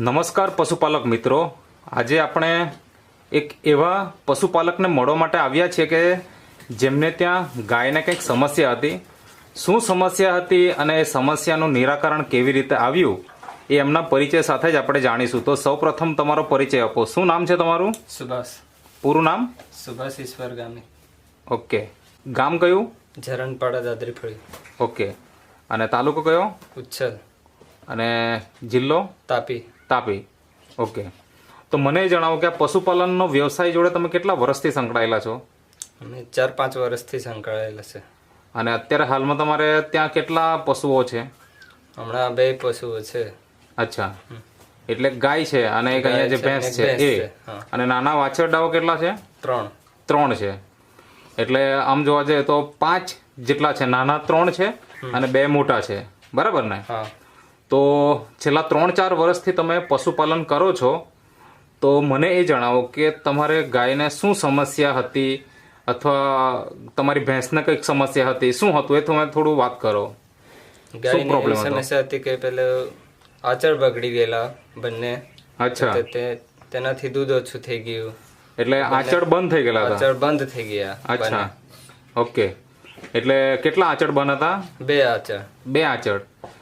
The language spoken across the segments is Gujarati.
નમસ્કાર પશુપાલક મિત્રો. આજે આપણે એક એવા પશુપાલકને મળવા માટે આવ્યા છીએ કે જેમને ત્યાં ગાયને કંઈક સમસ્યા હતી. શું સમસ્યા હતી અને એ સમસ્યાનું નિરાકરણ કેવી રીતે આવ્યું એ એમના પરિચય સાથે જ આપણે જાણીશું. તો સૌપ્રથમ તમારો પરિચય આપો. શું નામ છે તમારું? સુભાષ. પૂરું નામ? સુભાષ ઈશ્વર ગામી ઓકે. ગામ કયું? ઝરણપાડા દાદરી ફળી ઓકે. અને તાલુકો કયો? ઉચ્છલ. અને જિલ્લો? તાપી. તાપી. ઓકે તો મને જણાવો કે આ પશુપાલનનો વ્યવસાય જોડે તમે કેટલા વર્ષથી સંકળાયેલા છો? અમે ચાર પાંચ વર્ષથી સંકળાયેલા છે. અને અત્યારે હાલમાં તમારે ત્યાં કેટલા પશુઓ છે? હમણાં બે પશુઓ છે. અચ્છા. એટલે ગાય છે અને એક અહીંયા જે ભેંસ છે. એ. અને નાના વાછરડાઓ કેટલા છે? ત્રણ. ત્રણ છે. એટલે આમ જોવા જઈએ તો પાંચ જેટલા છે. નાના ત્રણ છે અને બે મોટા છે. બરાબર ને? હા. તો છેલ્લા ત્રણ ચાર વર્ષથી તમે પશુપાલન કરો છો તો મને એ જણાવો કે તમારે ગાયને શું સમસ્યા હતી અથવા તમારી ભેંસને કંઈક સમસ્યા હતી શું હતું? એ તમે થોડું વાત કરો. ગાયની પ્રોબ્લેમ સમસ્યા હતી કે પેલે આચળ બગડી ગયેલા બંને. અચ્છા. તેનાથી દૂધ ઓછું થઈ ગયું. એટલે આચળ બંધ થઈ ગયેલા આચળ બંધ થઈ ગયા અચ્છા. ઓકે. એટલે કેટલા આચળ બંધ હતા? બે આચળ. બે આચળ.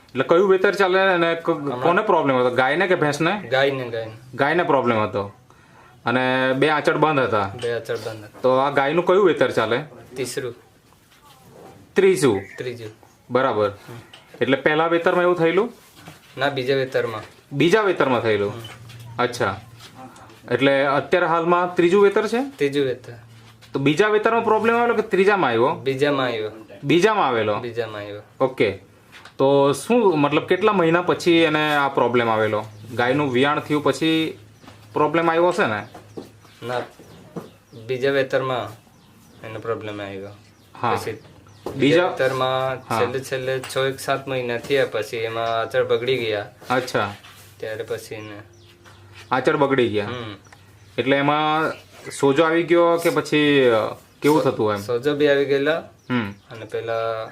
એટલે કયું વેતર ચાલે અને કોને પ્રોબ્લેમ હતો? ગાયને કે ભેંસને? ગાય ને ગાય ગાયને પ્રોબ્લેમ હતો. અને બે આંચડ બંધ હતા. બે આંચડ બંધ તો આ ગાયનું કયું વેતર ચાલે? તીસરું ત્રીજું? ત્રીજું. બરાબર. એટલે પહેલા વેતરમાં એવું થયેલું? ના બીજા વેતરમાં. બીજા વેતરમાં થયેલું? અચ્છા. એટલે અત્યારે હાલમાં ત્રીજું વેતર છે? ત્રીજું વેતર. તો બીજા વેતરમાં પ્રોબ્લેમ આવેલો કે ત્રીજામાં આવ્યો? બીજામાં આવ્યો. બીજામાં આવેલો? બીજામાં આવ્યો. ઓકે. તો શું મતલબ કેટલા મહિના પછી એને આ પ્રોબ્લેમ આવેલો? ગાયનું વિયાણ થયું પછી પ્રોબ્લેમ આવ્યો હશે ને? ના બીજા વેતરમાં એનો પ્રોબ્લેમ આવ્યો. હા. બીજા વેતરમાં છેલ્લે છેલ્લે છ એક સાત મહિના થયા પછી એમાં આચળ બગડી ગયા. અચ્છા. ત્યારે પછી એને આચળ બગડી ગયા. હમ. એટલે એમાં સોજો આવી ગયો કે પછી કેવું થતું એમ? સોજો બી આવી ગયેલા હમ. અને પેલા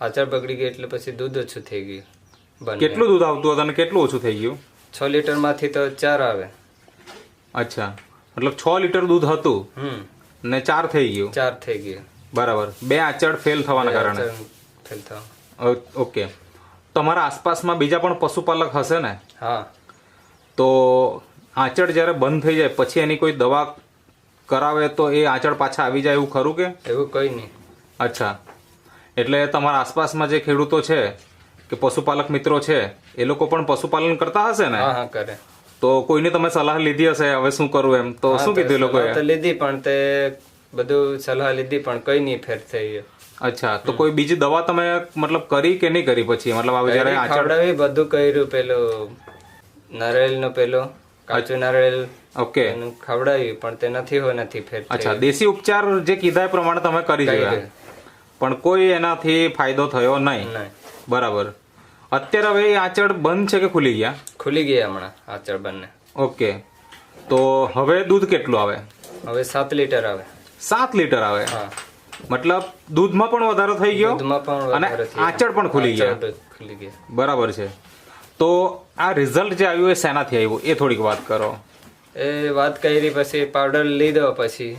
આચળ બગડી ગઈ એટલે પછી દૂધ ઓછું થઈ ગયું કેટલું દૂધ આવતું હતું અને કેટલું ઓછું થઈ ગયું? છ લીટરમાંથી તો ચાર આવે. અચ્છા. મતલબ છ લીટર દૂધ હતું ને ચાર થઈ ગયું? ચાર થઈ ગયું. બરાબર. બે આચળ ફેલ થવાના કારણે. ફેલ થવા. ઓકે. તમારા આસપાસમાં બીજા પણ પશુપાલક હશે ને? હા. તો આંચળ જ્યારે બંધ થઈ જાય પછી એની કોઈ દવા કરાવે તો એ આંચળ પાછા આવી જાય એવું ખરું કે? એવું કઈ નહીં. અચ્છા. એટલે તમારા આસપાસમાં જે ખેડૂતો છે કે પશુપાલક મિત્રો છે એ લોકો પણ પશુપાલન કરતા હશે ને? હા હા કરે. તો કોઈની તમે સલાહ લીધી હશે હવે શું કરવું એમ? તો શું કીધું લોકોએ? તો લીધી પણ તે બધું સલાહ લીધી પણ કઈ નહીં ફેર થઈ અચ્છા તો કોઈ બીજી દવા તમે મતલબ કરી કે નહીં કરી પછી? મતલબ હવે જ્યારે આંચળ ખવડાવી બધું કર્યું પેલું નો પેલો કાચું નારિયેલ ઓકે. એનું ખવડાવ્યું પણ તે નથી હોય નથી ફેર થઈ અચ્છા દેશી ઉપચાર જે કીધા એ પ્રમાણે તમે કરી ગયું. પણ કોઈ એનાથી ફાયદો થયો નહીં. બરાબર. અત્યારે હવે આંચળ બંધ છે કે ખુલી ગયા? ખુલી ગયા હમણાં આચળ બંને. ઓકે. તો હવે દૂધ કેટલું આવે? હવે સાત લીટર આવે. સાત લીટર આવે? હા. મતલબ દૂધમાં પણ વધારો થઈ ગયો? પણ અને આચળ પણ ખુલી ગયા? ખુલી ગયા. બરાબર છે. તો આ રિઝલ્ટ જે આવ્યું એ શેનાથી આવ્યું? એ થોડીક વાત કરો. એ વાત કરી પછી પાવડર લીધો પછી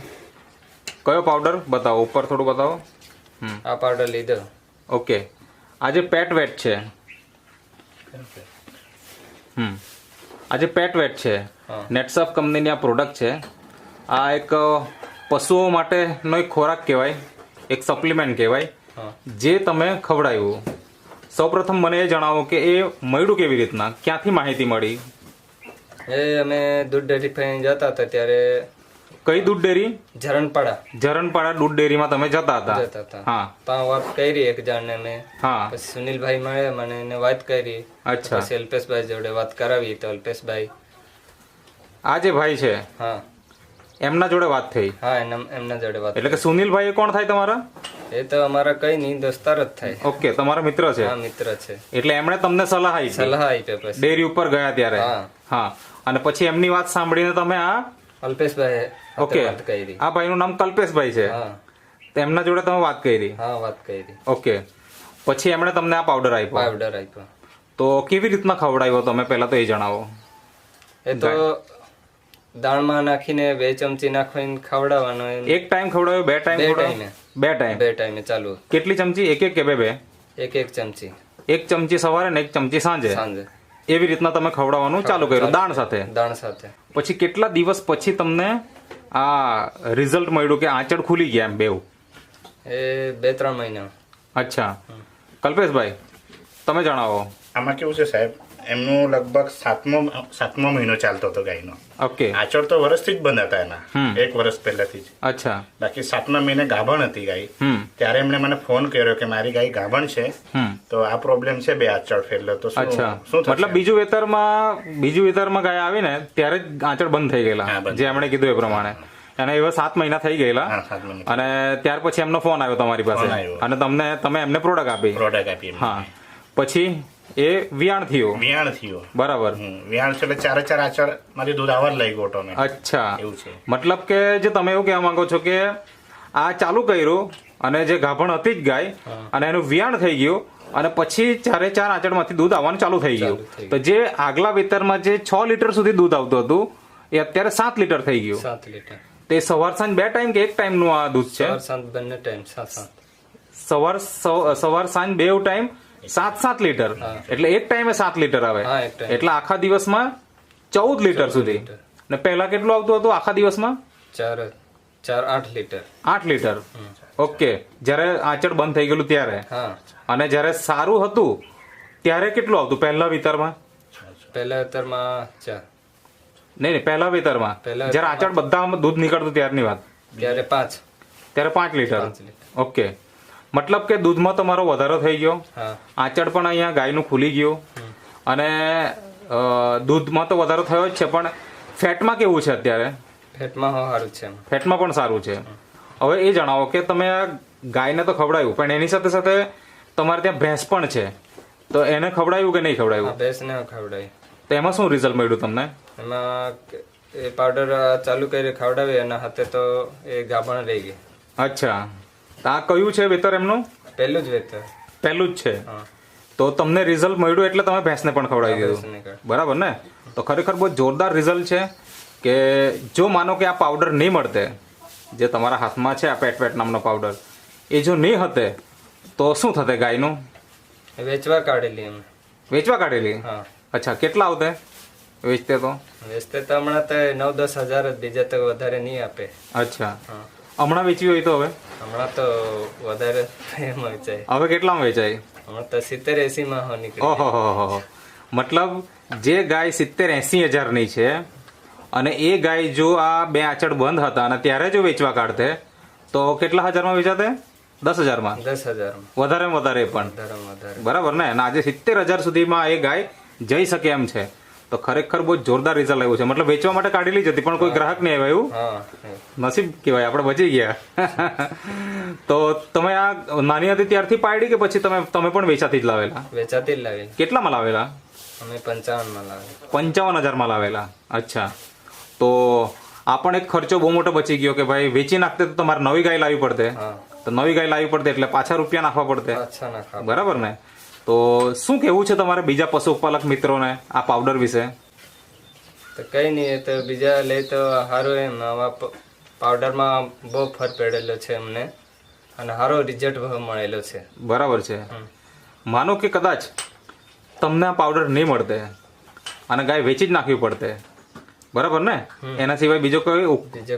કયો પાવડર બતાવો. ઉપર થોડું બતાવો. આ પાવડર લીધો ઓકે. આજે પેટ વેટ છે. હમ. આજે પેટ વેટ છે. નેટસફ કંપનીની આ પ્રોડક્ટ છે આ એક પશુઓ માટેનો એક ખોરાક કહેવાય એક સપ્લિમેન્ટ કહેવાય જે તમે ખવડાવ્યું. સૌપ્રથમ મને એ જણાવો કે એ મળ્યું કેવી રીતના? ક્યાંથી માહિતી મળી? એ અમે દૂધ ડેરી જતા હતા ત્યારે કઈ દૂધ ડેરી? ઝરણપાડા. ઝરણપાડા દૂધ ડેરીમાં તમે જતા હતા? જતા હતા. હા. ત્યાં વાત કરી એક જાણને મેં. હા. પછી સુનિલભાઈ મળ્યા મને એને વાત કરી. અચ્છા. પછી અલ્પેશભાઈ જોડે વાત કરાવી તો અલ્પેશભાઈ. આ જે ભાઈ છે હા. એમના જોડે વાત થઈ? હા એમના જોડે વાત એટલે કે સુનિલભાઈ કોણ થાય તમારા? એ તો અમારા કઈ નહીં દોસ્તાર જ થાય. ઓકે તમારા મિત્ર છે? હા મિત્ર છે. એટલે એમણે તમને સલાહ આપી? સલાહ આપી પછી. ડેરી ઉપર ગયા ત્યારે? હા. હા. અને પછી એમની વાત સાંભળીને તમે આ અલ્પેશભાઈ ઓકે. આ ભાઈનું નામ કલ્પેશભાઈ છે. હા. તો એમના જોડે તમે વાત કરી. હા વાત કરી. ઓકે. પછી એમણે તમને આ પાવડર આપ્યો. પાવડર આપ્યો. તો કેવી રીતના ખવડાવ્યો તમે પહેલા તો એ જણાવો. એ તો દાળમાં નાખીને બે ચમચી નાખીને ખવડાવવાનો એક ટાઈમ ખવડાવ્યો બે ટાઈમ ખવડાવ્યો? ટાઈમે. બે ટાઈમ બે ટાઈમે ચાલુ. કેટલી ચમચી? એક એક કે બે બે એક એક ચમચી. એક ચમચી સવારે ને એક ચમચી સાંજે? સાંજે. એવી રીતના તમે ખવડાવવાનું ચાલુ કર્યું દાણ સાથે? દાણ સાથે. પછી કેટલા દિવસ પછી તમને આ રિઝલ્ટ મળ્યું કે આંચળ ખુલી ગયા એમ બેવ એ બે ત્રણ મહિના. અચ્છા. કલ્પેશભાઈ તમે જણાવો. આમાં કેવું છે સાહેબ? એમનું લગભગ સાતમો સાતમો મહિનો ચાલતો હતો ગાયનો. ઓકે આચળ તો વર્ષથી જ બંધ હતા એના એક વર્ષ પહેલાથી જ. અચ્છા. બાકી સાતમા મહિને ગાભણ હતી ગાય. ત્યારે એમણે મને ફોન કર્યો કે મારી ગાય ગાભણ છે. તો આ પ્રોબ્લેમ છે બે આચળ ફેરલો. તો શું શું મતલબ બીજું વેતરમાં બીજું વેતરમાં ગાય આવી ને ત્યારે જ આંચળ બંધ થઈ ગયેલા. જે એમણે કીધું એ પ્રમાણે. અને એવા સાત મહિના થઈ ગયેલા. અને ત્યાર પછી એમનો ફોન આવ્યો તમારી પાસે. અને તમને તમે એમને પ્રોડક્ટ આપી. પ્રોડક્ટ આપી. હા. પછી? એ વિયાણ થયો. વિયાણ થયો. બરાબર. વિયાણ છે એટલે ચારે ચાર આચળ મારી દૂધ જ લાગ્યું ઓટોમેટિક અચ્છા. એવું છે. મતલબ કે જે તમે એવું કહેવા માંગો છો કે આ ચાલુ કર્યું અને જે ગાભણ હતી જ ગાય અને એનું વિયાણ થઈ ગયું અને પછી ચારે ચાર આંચળમાંથી દૂધ આવવાનું ચાલુ થઈ ગયું. તો જે આગલા વેતરમાં જે છ લીટર સુધી દૂધ આવતું હતું એ અત્યારે સાત લીટર થઈ ગયું. સાત લીટર. તે સવાર સાંજ બે ટાઈમ કે એક ટાઈમનું આ દૂધ છે? સવાર સાંજ બંને ટાઈમ સવાર સવાર સાંજ બે ટાઈમ સાત સાત લીટર. એટલે એક ટાઈમે સાત લીટર આવે. એટલે આખા દિવસમાં ચૌદ લીટર સુધી. ને પહેલા કેટલું આવતું હતું આખા દિવસમાં? ચાર ચાર આઠ લીટર. આઠ લીટર. ઓકે. જ્યારે આંચળ બંધ થઈ ગયેલું ત્યારે. અને જ્યારે સારું હતું ત્યારે કેટલું આવતું? પહેલા વિતરમાં? પહેલા વિતરમાં ચાર. નહીં નહીં પહેલા વિતરમાં. જ્યારે આંચળ બધા દૂધ નીકળતું ત્યારની વાત. ત્યારે પાંચ. ત્યારે પાંચ લીટર. ઓકે. મતલબ કે દૂધમાં તમારો વધારો થઈ ગયો. આંચળ પણ અહીંયા ગાયનું ખુલી ગયું. અને દૂધમાં તો વધારો થયો જ છે પણ ફેટમાં કેવું છે અત્યારે? ફેટમાં સારું છે ફેટમાં પણ સારું છે. હવે એ જણાવો કે તમે આ ગાયને તો ખવડાવ્યું પણ એની સાથે સાથે તમારે ત્યાં ભેંસ પણ છે. તો એને ખવડાવ્યું કે નહીં હા ખવડાવ્યું ભેંસને ખવડાવી. તો એમાં શું રિઝલ્ટ મળ્યું તમને? એમાં એ પાવડર ચાલુ કરી ખવડાવી એના હાથે તો એ ગાભણ રહી ગઈ. અચ્છા. આ કયું છે વેતર એમનું? પહેલું જ વેતર. પહેલું જ છે. તો તમને રિઝલ્ટ મળ્યું એટલે તમે ભેંસને પણ ખવડાવી દીધું. બરાબર ને? તો ખરેખર બહુ જોરદાર રિઝલ્ટ છે કે જો માનો કે આ પાવડર નહીં મળતે જે તમારા હાથમાં છે આ પેટ પેટ નામનો પાવડર એ જો નહીં હતે તો શું થતે ગાયનું? વેચવા કાઢેલી એમ. વેચવા કાઢેલી? હા. અચ્છા કેટલા આવતે? વેચતે તો? વેચતે તો હમણાં તો નવ દસ હજાર જ બીજા તો વધારે નહીં આપે. અચ્છા. હમણાં વેચવી હોય તો હવે? હમણાં તો વધારે વેચાય હવે કેટલામાં વેચાય? હમણાં તો સિત્તેર એસી માં હો નીકળી ઓહો. મતલબ જે ગાય સિત્તેર એસી હજારની છે અને એ ગાય જો આ બે આંચડ બંધ હતા અને ત્યારે જો વેચવા કાઢતે તો કેટલા હજારમાં વેચાતે? દસ હજારમાં? દસ હજાર વધારે વધારે પણ. બરાબર ને? અને આજે સિત્તેર હજાર સુધીમાં એ ગાય જઈ શકે એમ છે. તો ખરેખર બહુ જોરદાર રિઝલ્ટ આવ્યું છે. મતલબ વેચવા માટે કાઢેલી જ હતી પણ કોઈ ગ્રાહક નહીં આવ્યો એવું? નસીબ કહેવાય આપણે બચી ગયા. તો તમે આ નાની હતી ત્યારથી પાડી કે પછી તમે તમે પણ વેચાતી જ લાવેલા? વેચાતી જ લાવેલા. કેટલામાં લાવેલા? અમે પંચાવનમાં લાવી પંચાવન હજારમાં લાવેલા. અચ્છા. તો આ પણ એક ખર્ચો બહુ મોટો બચી ગયો કે ભાઈ વેચી નાખતે તો તમારે નવી ગાય લાવવી પડતે. તો નવી ગાય લાવવી પડતે એટલે પાછા રૂપિયા નાખવા પડતે. બરાબર ને? તો શું કેવું છે તમારે બીજા પશુપાલક મિત્રોને આ પાવડર વિશે? તો કઈ નહીં તો બીજા લે તો સારું એમ. આવા પાવડરમાં બહુ ફર પડેલો છે અમને અને સારો રિઝલ્ટ મળેલો છે. બરાબર છે. માનો કે કદાચ તમને આ પાવડર નહીં મળતે અને ગાય વેચી જ નાખવી પડતે. બરાબર ને? એના સિવાય બીજો કોઈ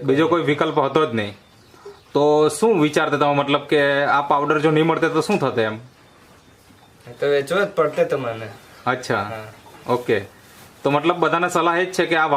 બીજો કોઈ વિકલ્પ હતો જ નહીં. તો શું વિચારતા તમે? મતલબ કે આ પાવડર જો નહીં મળતે તો શું થતે એમ? તો વેચવો જ પડતે તમને અચ્છા. ઓકે. તો મતલબ બધાને સલાહ એ જ છે કે આ